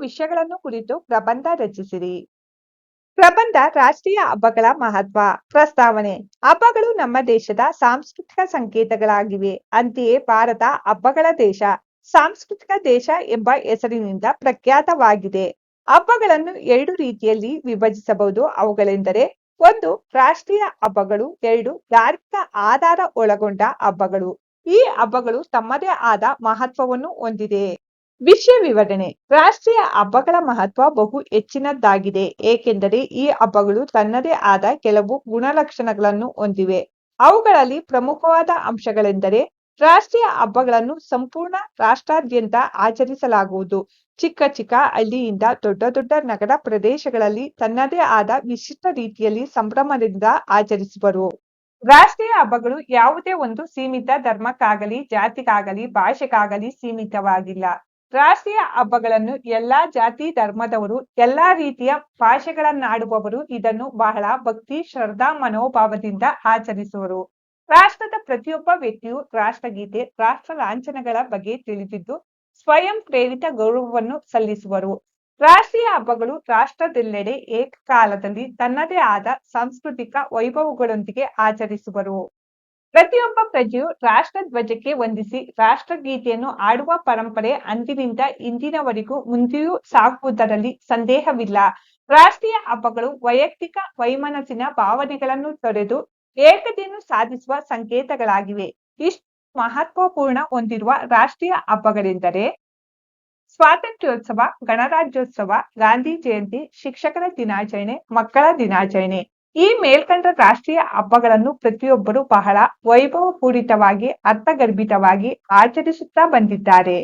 ವಿಷಯಗಳನ್ನು ಕುರಿತು ಪ್ರಬಂಧ ರಚಿಸಿರಿ. ಪ್ರಬಂಧ ರಾಷ್ಟ್ರೀಯ ಹಬ್ಬಗಳ ಮಹತ್ವ, ಪ್ರಸ್ತಾವನೆ. ಹಬ್ಬಗಳು ನಮ್ಮ ದೇಶದ ಸಾಂಸ್ಕೃತಿಕ ಸಂಕೇತಗಳಾಗಿವೆ. ಅಂತೆಯೇ ಭಾರತ ಹಬ್ಬಗಳ ದೇಶ, ಸಾಂಸ್ಕೃತಿಕ ದೇಶ ಎಂಬ ಹೆಸರಿನಿಂದ ಪ್ರಖ್ಯಾತವಾಗಿದೆ. ಹಬ್ಬಗಳನ್ನು ಎರಡು ರೀತಿಯಲ್ಲಿ ವಿಭಜಿಸಬಹುದು. ಅವುಗಳೆಂದರೆ, ಒಂದು ರಾಷ್ಟ್ರೀಯ ಹಬ್ಬಗಳು, ಎರಡು ಧಾರ್ಮಿಕ ಆಧಾರ ಒಳಗೊಂಡ ಹಬ್ಬಗಳು. ಈ ಹಬ್ಬಗಳು ತಮ್ಮದೇ ಆದ ಮಹತ್ವವನ್ನು ಹೊಂದಿದೆ. ವಿಷಯ ವಿವರಣೆ. ರಾಷ್ಟ್ರೀಯ ಹಬ್ಬಗಳ ಮಹತ್ವ ಬಹು ಹೆಚ್ಚಿನದ್ದಾಗಿದೆ, ಏಕೆಂದರೆ ಈ ಹಬ್ಬಗಳು ತನ್ನದೇ ಆದ ಕೆಲವು ಗುಣಲಕ್ಷಣಗಳನ್ನು ಹೊಂದಿವೆ. ಅವುಗಳಲ್ಲಿ ಪ್ರಮುಖವಾದ ಅಂಶಗಳೆಂದರೆ, ರಾಷ್ಟ್ರೀಯ ಹಬ್ಬಗಳನ್ನು ಸಂಪೂರ್ಣ ರಾಷ್ಟ್ರಾದ್ಯಂತ ಆಚರಿಸಲಾಗುವುದು. ಚಿಕ್ಕ ಚಿಕ್ಕ ಹಳ್ಳಿಯಿಂದ ದೊಡ್ಡ ದೊಡ್ಡ ನಗರ ಪ್ರದೇಶಗಳಲ್ಲಿ ತನ್ನದೇ ಆದ ವಿಶಿಷ್ಟ ರೀತಿಯಲ್ಲಿ ಸಂಭ್ರಮದಿಂದ ಆಚರಿಸುವರು. ರಾಷ್ಟ್ರೀಯ ಹಬ್ಬಗಳು ಯಾವುದೇ ಒಂದು ಸೀಮಿತ ಧರ್ಮಕ್ಕಾಗಲಿ, ಜಾತಿಗಾಗಲಿ, ಭಾಷೆಗಾಗಲಿ ಸೀಮಿತವಾಗಿಲ್ಲ. ರಾಷ್ಟ್ರೀಯ ಹಬ್ಬಗಳನ್ನು ಎಲ್ಲಾ ಜಾತಿ ಧರ್ಮದವರು, ಎಲ್ಲಾ ರೀತಿಯ ಭಾಷೆಗಳನ್ನಾಡುವವರು ಇದನ್ನು ಬಹಳ ಭಕ್ತಿ, ಶ್ರದ್ಧಾ, ಮನೋಭಾವದಿಂದ ಆಚರಿಸುವರು. ರಾಷ್ಟ್ರದ ಪ್ರತಿಯೊಬ್ಬ ವ್ಯಕ್ತಿಯು ರಾಷ್ಟ್ರಗೀತೆ, ರಾಷ್ಟ್ರ ಲಾಂಛನಗಳ ಬಗ್ಗೆ ತಿಳಿದಿದ್ದು ಸ್ವಯಂ ಪ್ರೇರಿತ ಗೌರವವನ್ನು ಸಲ್ಲಿಸುವರು. ರಾಷ್ಟ್ರೀಯ ಹಬ್ಬಗಳು ರಾಷ್ಟ್ರದೆಲ್ಲೆಡೆ ಏಕಕಾಲದಲ್ಲಿ ತನ್ನದೇ ಆದ ಸಾಂಸ್ಕೃತಿಕ ವೈಭವಗಳೊಂದಿಗೆ ಆಚರಿಸುವರು. ಪ್ರತಿಯೊಬ್ಬ ಪ್ರಜೆಯು ರಾಷ್ಟ್ರ ಧ್ವಜಕ್ಕೆ ವಂದಿಸಿ ರಾಷ್ಟ್ರಗೀತೆಯನ್ನು ಆಡುವ ಪರಂಪರೆ ಅಂದಿನಿಂದ ಇಂದಿನವರೆಗೂ ಮುಂದೆಯೂ ಸಾಗುವುದರಲ್ಲಿ ಸಂದೇಹವಿಲ್ಲ. ರಾಷ್ಟ್ರೀಯ ಹಬ್ಬಗಳು ವೈಯಕ್ತಿಕ ವೈಮನಸ್ಸಿನ ಭಾವನೆಗಳನ್ನು ತೊರೆದು ಏಕತೆಯನ್ನು ಸಾಧಿಸುವ ಸಂಕೇತಗಳಾಗಿವೆ. ಇಷ್ಟು ಮಹತ್ವಪೂರ್ಣ ಹೊಂದಿರುವ ರಾಷ್ಟ್ರೀಯ ಹಬ್ಬಗಳೆಂದರೆ ಸ್ವಾತಂತ್ರ್ಯೋತ್ಸವ, ಗಣರಾಜ್ಯೋತ್ಸವ, ಗಾಂಧಿ ಜಯಂತಿ, ಶಿಕ್ಷಕರ ದಿನಾಚರಣೆ, ಮಕ್ಕಳ ದಿನಾಚರಣೆ. ಈ ಮೇಲ್ಕಂಡ ರಾಷ್ಟ್ರೀಯ ಹಬ್ಬಗಳನ್ನು ಪ್ರತಿಯೊಬ್ಬರು ಬಹಳ ವೈಭವಪೂರಿತವಾಗಿ, ಅರ್ಥಗರ್ಭಿತವಾಗಿ ಆಚರಿಸುತ್ತಾ ಬಂದಿದ್ದಾರೆ.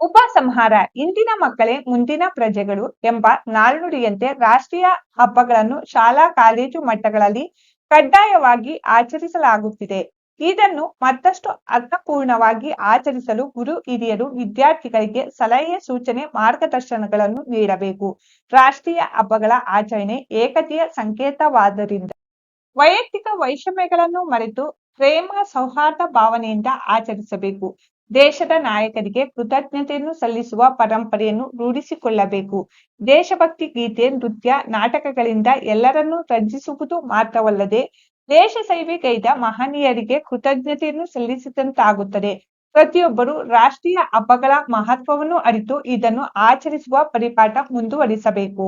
ಉಪಸಂಹಾರ ಇಂದಿನ ಮಕ್ಕಳೇ ಮುಂದಿನ ಪ್ರಜೆಗಳು ಎಂಬ ನಾಲ್ನುಡಿಯಂತೆ ರಾಷ್ಟ್ರೀಯ ಹಬ್ಬಗಳನ್ನು ಶಾಲಾ, ಕಾಲೇಜು ಮಟ್ಟಗಳಲ್ಲಿ ಕಡ್ಡಾಯವಾಗಿ ಆಚರಿಸಲಾಗುತ್ತಿದೆ. ಇದನ್ನು ಮತ್ತಷ್ಟು ಅರ್ಥಪೂರ್ಣವಾಗಿ ಆಚರಿಸಲು ಗುರು ಹಿರಿಯರು ವಿದ್ಯಾರ್ಥಿಗಳಿಗೆ ಸಲಹೆ, ಸೂಚನೆ, ಮಾರ್ಗದರ್ಶನಗಳನ್ನು ನೀಡಬೇಕು. ರಾಷ್ಟ್ರೀಯ ಹಬ್ಬಗಳ ಆಚರಣೆ ಏಕತೆಯ ಸಂಕೇತವಾದ್ದರಿಂದ. ವೈಯಕ್ತಿಕ ವೈಷಮ್ಯಗಳನ್ನು ಮರೆತು ಪ್ರೇಮ, ಸೌಹಾರ್ದ ಭಾವನೆಯಿಂದ ಆಚರಿಸಬೇಕು. ದೇಶದ ನಾಯಕರಿಗೆ ಕೃತಜ್ಞತೆಯನ್ನು ಸಲ್ಲಿಸುವ ಪರಂಪರೆಯನ್ನು ರೂಢಿಸಿಕೊಳ್ಳಬೇಕು. ದೇಶಭಕ್ತಿ, ಗೀತೆ, ನೃತ್ಯ, ನಾಟಕಗಳಿಂದ ಎಲ್ಲರನ್ನೂ ರಂಜಿಸುವುದು ಮಾತ್ರವಲ್ಲದೆ ದೇಶ ಸೇವೆಗೈದ ಮಹನೀಯರಿಗೆ ಕೃತಜ್ಞತೆಯನ್ನು ಸಲ್ಲಿಸಿದಂತಾಗುತ್ತದೆ. ಪ್ರತಿಯೊಬ್ಬರು ರಾಷ್ಟ್ರೀಯ ಹಬ್ಬಗಳ ಮಹತ್ವವನ್ನು ಅರಿತು ಇದನ್ನು ಆಚರಿಸುವ ಪರಿಪಾಠ ಮುಂದುವರಿಸಬೇಕು.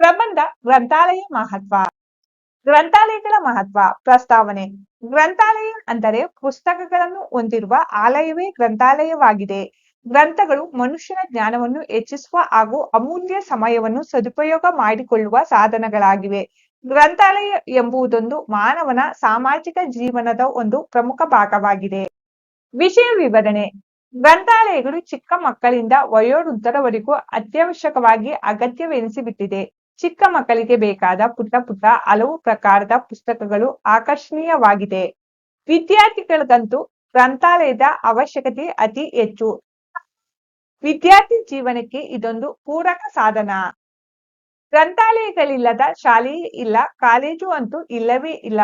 ಪ್ರಬಂಧ ಗ್ರಂಥಾಲಯ ಮಹತ್ವ. ಗ್ರಂಥಾಲಯಗಳ ಮಹತ್ವ. ಪ್ರಸ್ತಾವನೆ. ಗ್ರಂಥಾಲಯ ಅಂದರೆ ಪುಸ್ತಕಗಳನ್ನು ಹೊಂದಿರುವ ಆಲಯವೇ ಗ್ರಂಥಾಲಯವಾಗಿದೆ. ಗ್ರಂಥಗಳು ಮನುಷ್ಯನ ಜ್ಞಾನವನ್ನು ಹೆಚ್ಚಿಸುವ ಹಾಗೂ ಅಮೂಲ್ಯ ಸಮಯವನ್ನು ಸದುಪಯೋಗ ಮಾಡಿಕೊಳ್ಳುವ ಸಾಧನಗಳಾಗಿವೆ. ಗ್ರಂಥಾಲಯ ಎಂಬುದೊಂದು ಮಾನವನ ಸಾಮಾಜಿಕ ಜೀವನದ ಒಂದು ಪ್ರಮುಖ ಭಾಗವಾಗಿದೆ. ವಿಷಯ ವಿವರಣೆ. ಗ್ರಂಥಾಲಯಗಳು ಚಿಕ್ಕ ಮಕ್ಕಳಿಂದ ವಯೋವೃದ್ಧರವರೆಗೂ ಅತ್ಯವಶ್ಯಕವಾಗಿ ಅಗತ್ಯವೆನಿಸಿಬಿಟ್ಟಿದೆ. ಚಿಕ್ಕ ಮಕ್ಕಳಿಗೆ ಬೇಕಾದ ಪುಟ್ಟ ಪುಟ್ಟ ಹಲವು ಪ್ರಕಾರದ ಪುಸ್ತಕಗಳು ಆಕರ್ಷಣೀಯವಾಗಿದೆ. ವಿದ್ಯಾರ್ಥಿಗಳಿಗಂತೂ ಗ್ರಂಥಾಲಯದ ಅವಶ್ಯಕತೆ ಅತಿ ಹೆಚ್ಚು. ವಿದ್ಯಾರ್ಥಿ ಜೀವನಕ್ಕೆ ಇದೊಂದು ಪೂರಕ ಸಾಧನ. ಗ್ರಂಥಾಲಯಗಳಿಲ್ಲದ ಶಾಲೆಯೇ ಇಲ್ಲ, ಕಾಲೇಜು ಅಂತೂ ಇಲ್ಲವೇ ಇಲ್ಲ.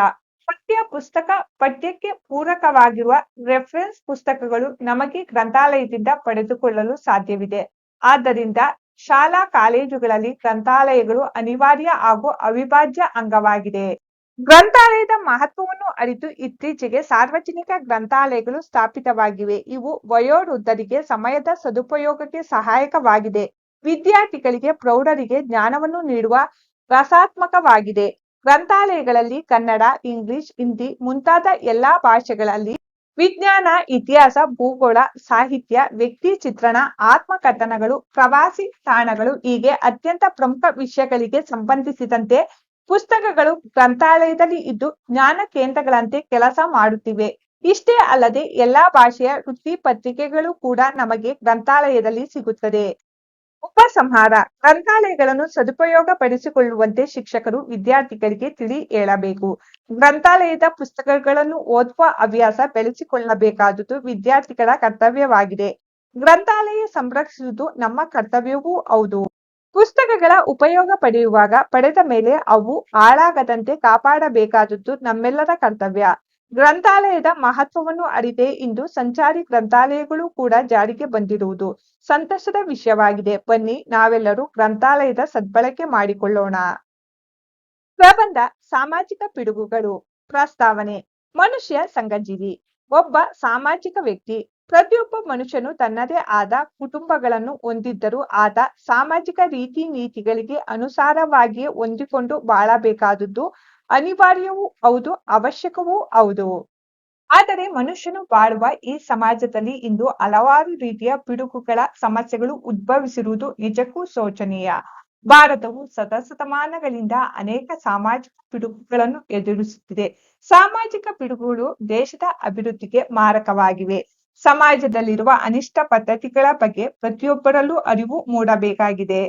ಪಠ್ಯ ಪುಸ್ತಕ, ಪಠ್ಯಕ್ಕೆ ಪೂರಕವಾಗಿರುವ ರೆಫರೆನ್ಸ್ ಪುಸ್ತಕಗಳು ನಮಗೆ ಗ್ರಂಥಾಲಯದಿಂದ ಪಡೆದುಕೊಳ್ಳಲು ಸಾಧ್ಯವಿದೆ. ಆದ್ದರಿಂದ ಶಾಲಾ ಕಾಲೇಜುಗಳಲ್ಲಿ ಗ್ರಂಥಾಲಯಗಳು ಅನಿವಾರ್ಯ ಹಾಗೂ ಅವಿಭಾಜ್ಯ ಅಂಗವಾಗಿದೆ. ಗ್ರಂಥಾಲಯದ ಮಹತ್ವವನ್ನು ಅರಿತು ಇತ್ತೀಚೆಗೆ ಸಾರ್ವಜನಿಕ ಗ್ರಂಥಾಲಯಗಳು ಸ್ಥಾಪಿತವಾಗಿವೆ. ಇವು ವಯೋವೃದ್ಧರಿಗೆ ಸಮಯದ ಸದುಪಯೋಗಕ್ಕೆ ಸಹಾಯಕವಾಗಿದೆ. ವಿದ್ಯಾರ್ಥಿಗಳಿಗೆ, ಪ್ರೌಢರಿಗೆ ಜ್ಞಾನವನ್ನು ನೀಡುವ ರಸಾತ್ಮಕವಾಗಿದೆ. ಗ್ರಂಥಾಲಯಗಳಲ್ಲಿ ಕನ್ನಡ, ಇಂಗ್ಲಿಷ್, ಹಿಂದಿ ಮುಂತಾದ ಎಲ್ಲಾ ಭಾಷೆಗಳಲ್ಲಿ ವಿಜ್ಞಾನ, ಇತಿಹಾಸ, ಭೂಗೋಳ, ಸಾಹಿತ್ಯ, ವ್ಯಕ್ತಿ ಚಿತ್ರಣ, ಆತ್ಮಕಥನಗಳು, ಪ್ರವಾಸಿ ತಾಣಗಳು ಹೀಗೆ ಅತ್ಯಂತ ಪ್ರಮುಖ ವಿಷಯಗಳಿಗೆ ಸಂಬಂಧಿಸಿದಂತೆ ಪುಸ್ತಕಗಳು ಗ್ರಂಥಾಲಯದಲ್ಲಿ ಇದ್ದು ಜ್ಞಾನ ಕೇಂದ್ರಗಳಂತೆ ಕೆಲಸ ಮಾಡುತ್ತಿವೆ. ಇಷ್ಟೇ ಅಲ್ಲದೆ ಎಲ್ಲಾ ಭಾಷೆಯ ವೃತ್ತಿ ಪತ್ರಿಕೆಗಳು ಕೂಡ ನಮಗೆ ಗ್ರಂಥಾಲಯದಲ್ಲಿ ಸಿಗುತ್ತದೆ. ಉಪಸಂಹಾರ, ಗ್ರಂಥಾಲಯಗಳನ್ನು ಸದುಪಯೋಗ ಪಡಿಸಿಕೊಳ್ಳುವಂತೆ ಶಿಕ್ಷಕರು ವಿದ್ಯಾರ್ಥಿಗಳಿಗೆ ತಿಳಿ ಹೇಳಬೇಕು. ಗ್ರಂಥಾಲಯದ ಪುಸ್ತಕಗಳನ್ನು ಓದುವ ಹವ್ಯಾಸ ಬೆಳೆಸಿಕೊಳ್ಳಬೇಕಾದುದು ವಿದ್ಯಾರ್ಥಿಗಳ ಕರ್ತವ್ಯವಾಗಿದೆ. ಗ್ರಂಥಾಲಯ ಸಂರಕ್ಷಿಸುವುದು ನಮ್ಮ ಕರ್ತವ್ಯವೂ ಹೌದು. ಪುಸ್ತಕಗಳ ಉಪಯೋಗ ಪಡೆಯುವಾಗ ಪಡೆದ ಮೇಲೆ ಅವು ಹಾಳಾಗದಂತೆ ಕಾಪಾಡಬೇಕಾದದ್ದು ನಮ್ಮೆಲ್ಲರ ಕರ್ತವ್ಯ. ಗ್ರಂಥಾಲಯದ ಮಹತ್ವವನ್ನು ಅರಿದೆ ಇಂದು ಸಂಚಾರಿ ಗ್ರಂಥಾಲಯಗಳು ಕೂಡ ಜಾರಿಗೆ ಬಂದಿರುವುದು ಸಂತಸದ ವಿಷಯವಾಗಿದೆ. ಬನ್ನಿ, ನಾವೆಲ್ಲರೂ ಗ್ರಂಥಾಲಯದ ಸದ್ಬಳಕೆ ಮಾಡಿಕೊಳ್ಳೋಣ. ಪ್ರಬಂಧ, ಸಾಮಾಜಿಕ ಪಿಡುಗುಗಳು, ಪ್ರಸ್ತಾವನೆ, ಮನುಷ್ಯ ಸಂಘಜೀವಿ. ಒಬ್ಬ ಸಾಮಾಜಿಕ ವ್ಯಕ್ತಿ, ಪ್ರತಿಯೊಬ್ಬ ಮನುಷ್ಯನು ತನ್ನದೇ ಆದ ಕುಟುಂಬಗಳನ್ನು ಹೊಂದಿದ್ದರೂ ಆತ ಸಾಮಾಜಿಕ ರೀತಿ ನೀತಿಗಳಿಗೆ ಅನುಸಾರವಾಗಿಯೇ ಹೊಂದಿಕೊಂಡು ಬಾಳಬೇಕಾದದ್ದು ಅನಿವಾರ್ಯವೂ ಹೌದು, ಅವಶ್ಯಕವೂ ಹೌದು. ಆದರೆ ಮನುಷ್ಯನು ಬಾಳುವ ಈ ಸಮಾಜದಲ್ಲಿ ಇಂದು ಹಲವಾರು ರೀತಿಯ ಪಿಡುಗುಗಳ ಸಮಸ್ಯೆಗಳು ಉದ್ಭವಿಸಿರುವುದು ನಿಜಕ್ಕೂ ಶೋಚನೀಯ. ಭಾರತವು ಸತತಮಾನಗಳಿಂದ ಅನೇಕ ಸಾಮಾಜಿಕ ಪಿಡುಗುಗಳನ್ನು ಎದುರಿಸುತ್ತಿದೆ. ಸಾಮಾಜಿಕ ಪಿಡುಗುಗಳು ದೇಶದ ಅಭಿವೃದ್ಧಿಗೆ ಮಾರಕವಾಗಿವೆ. ಸಮಾಜದಲ್ಲಿರುವ ಅನಿಷ್ಟ ಪದ್ಧತಿಗಳ ಬಗ್ಗೆ ಪ್ರತಿಯೊಬ್ಬರಲ್ಲೂ ಅರಿವು ಮೂಡಬೇಕಾಗಿದೆ.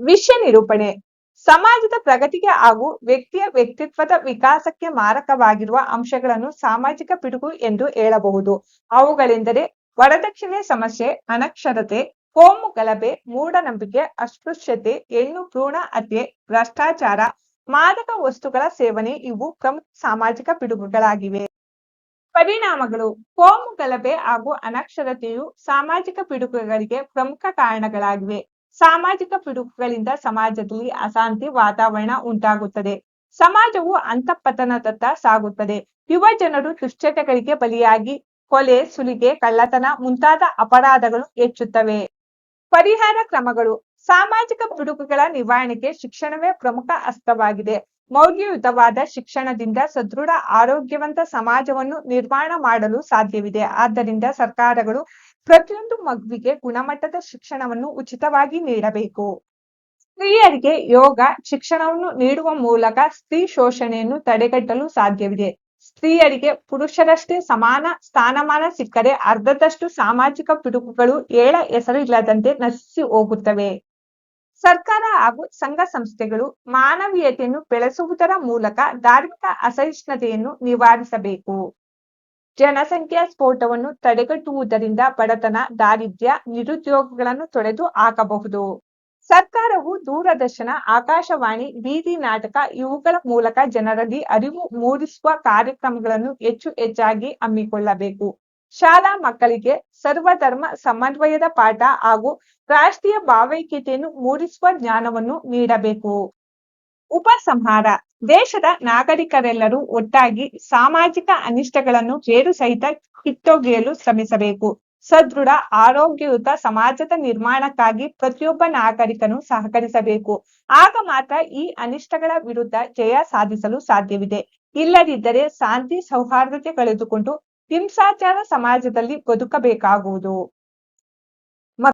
ವಿಷಯ ನಿರೂಪಣೆ. ಸಮಾಜದ ಪ್ರಗತಿಗೆ ಹಾಗೂ ವ್ಯಕ್ತಿಯ ವ್ಯಕ್ತಿತ್ವದ ವಿಕಾಸಕ್ಕೆ ಮಾರಕವಾಗಿರುವ ಅಂಶಗಳನ್ನು ಸಾಮಾಜಿಕ ಪಿಡುಗು ಎಂದು ಹೇಳಬಹುದು. ಅವುಗಳೆಂದರೆ ವರದಕ್ಷಿಣೆ ಸಮಸ್ಯೆ, ಅನಕ್ಷರತೆ, ಕೋಮು ಗಲಭೆ, ಮೂಢನಂಬಿಕೆ, ಅಸ್ಪೃಶ್ಯತೆ ಹೆಣ್ಣು ಭ್ರೂಣ ಹತ್ಯೆ, ಭ್ರಷ್ಟಾಚಾರ, ಮಾದಕ ವಸ್ತುಗಳ ಸೇವನೆ ಇವು ಪ್ರಮುಖ ಸಾಮಾಜಿಕ ಪಿಡುಗುಗಳಾಗಿವೆ. ಪರಿಣಾಮಗಳು, ಕೋಮು ಗಲಭೆ ಹಾಗೂ ಅನಕ್ಷರತೆಯು ಸಾಮಾಜಿಕ ಪಿಡುಗುಗಳಿಗೆ ಪ್ರಮುಖ ಕಾರಣಗಳಾಗಿವೆ. ಸಾಮಾಜಿಕ ಪಿಡುಗುಗಳಿಂದ ಸಮಾಜದಲ್ಲಿ ಅಶಾಂತಿ ವಾತಾವರಣ ಉಂಟಾಗುತ್ತದೆ. ಸಮಾಜವು ಅಂತಃಪತನದತ್ತ ಸಾಗುತ್ತದೆ. ಯುವ ಜನರು ದುಶ್ಚಟಗಳಿಗೆ ಬಲಿಯಾಗಿ, ಕೊಲೆ, ಸುಲಿಗೆ, ಕಳ್ಳತನ ಮುಂತಾದ ಅಪರಾಧಗಳು ಹೆಚ್ಚುತ್ತವೆ. ಪರಿಹಾರ ಕ್ರಮಗಳು. ಸಾಮಾಜಿಕ ಪಿಡುಗುಗಳ ನಿವಾರಣೆಗೆ ಶಿಕ್ಷಣವೇ ಪ್ರಮುಖ ಅಸ್ತ್ರವಾಗಿದೆ ಮೌಲ್ಯಯುತವಾದ ಶಿಕ್ಷಣದಿಂದ ಸದೃಢ, ಆರೋಗ್ಯವಂತ ಸಮಾಜವನ್ನು ನಿರ್ಮಾಣ ಮಾಡಲು ಸಾಧ್ಯವಿದೆ. ಆದ್ದರಿಂದ ಸರ್ಕಾರಗಳು ಪ್ರತಿಯೊಂದು ಮಗುವಿಗೆ ಗುಣಮಟ್ಟದ ಶಿಕ್ಷಣವನ್ನು ಉಚಿತವಾಗಿ ನೀಡಬೇಕು. ಸ್ತ್ರೀಯರಿಗೆ ಯೋಗ ಶಿಕ್ಷಣವನ್ನು ನೀಡುವ ಮೂಲಕ ಸ್ತ್ರೀ ಶೋಷಣೆಯನ್ನು ತಡೆಗಟ್ಟಲು ಸಾಧ್ಯವಿದೆ. ಸ್ತ್ರೀಯರಿಗೆ ಪುರುಷರಷ್ಟೇ ಸಮಾನ ಸ್ಥಾನಮಾನ ಸಿಕ್ಕರೆ ಅರ್ಧದಷ್ಟು ಸಾಮಾಜಿಕ ಪಿಡುಗುಗಳು ಏಳ ಹೆಸರಿಲ್ಲದಂತೆ ನಶಿಸಿ ಹೋಗುತ್ತವೆ. ಸರ್ಕಾರ ಹಾಗೂ ಸಂಘ ಸಂಸ್ಥೆಗಳು ಮಾನವೀಯತೆಯನ್ನು ಬೆಳೆಸುವುದರ ಮೂಲಕ ಧಾರ್ಮಿಕ ಅಸಹಿಷ್ಣುತೆಯನ್ನು ನಿವಾರಿಸಬೇಕು. ಜನಸಂಖ್ಯಾ ಸ್ಫೋಟವನ್ನು ತಡೆಗಟ್ಟುವುದರಿಂದ ಬಡತನ, ದಾರಿದ್ರ್ಯ, ನಿರುದ್ಯೋಗಗಳನ್ನು ತೊಡೆದು ಹಾಕಬಹುದು. ಸರ್ಕಾರವು ದೂರದರ್ಶನ, ಆಕಾಶವಾಣಿ, ಬೀದಿ ನಾಟಕ ಇವುಗಳ ಮೂಲಕ ಜನರಲ್ಲಿ ಅರಿವು ಮೂಡಿಸುವ ಕಾರ್ಯಕ್ರಮಗಳನ್ನು ಹೆಚ್ಚು ಹೆಚ್ಚಾಗಿ ಹಮ್ಮಿಕೊಳ್ಳಬೇಕು. ಶಾಲಾ ಮಕ್ಕಳಿಗೆ ಸರ್ವಧರ್ಮ ಸಮನ್ವಯದ ಪಾಠ ಹಾಗೂ ರಾಷ್ಟ್ರೀಯ ಭಾವೈಕ್ಯತೆಯನ್ನು ಮೂಡಿಸುವ ಜ್ಞಾನವನ್ನು ನೀಡಬೇಕು. ಉಪಸಂಹಾರ. ದೇಶದ ನಾಗರಿಕರೆಲ್ಲರೂ ಒಟ್ಟಾಗಿ ಸಾಮಾಜಿಕ ಅನಿಷ್ಟಗಳನ್ನು ಜೇರು ಸಹಿತ ಕಿತ್ತೊಗೆಯಲು ಶ್ರಮಿಸಬೇಕು. ಸದೃಢ, ಆರೋಗ್ಯಯುತ ಸಮಾಜದ ನಿರ್ಮಾಣಕ್ಕಾಗಿ ಪ್ರತಿಯೊಬ್ಬ ನಾಗರಿಕನು ಸಹಕರಿಸಬೇಕು. ಆಗ ಮಾತ್ರ ಈ ಅನಿಷ್ಟಗಳ ವಿರುದ್ಧ ಜಯ ಸಾಧಿಸಲು ಸಾಧ್ಯವಿದೆ. ಇಲ್ಲದಿದ್ದರೆ ಶಾಂತಿ, ಸೌಹಾರ್ದತೆ ಕಳೆದುಕೊಂಡು ಹಿಂಸಾಚಾರ ಸಮಾಜದಲ್ಲಿ ಬದುಕಬೇಕಾಗುವುದು.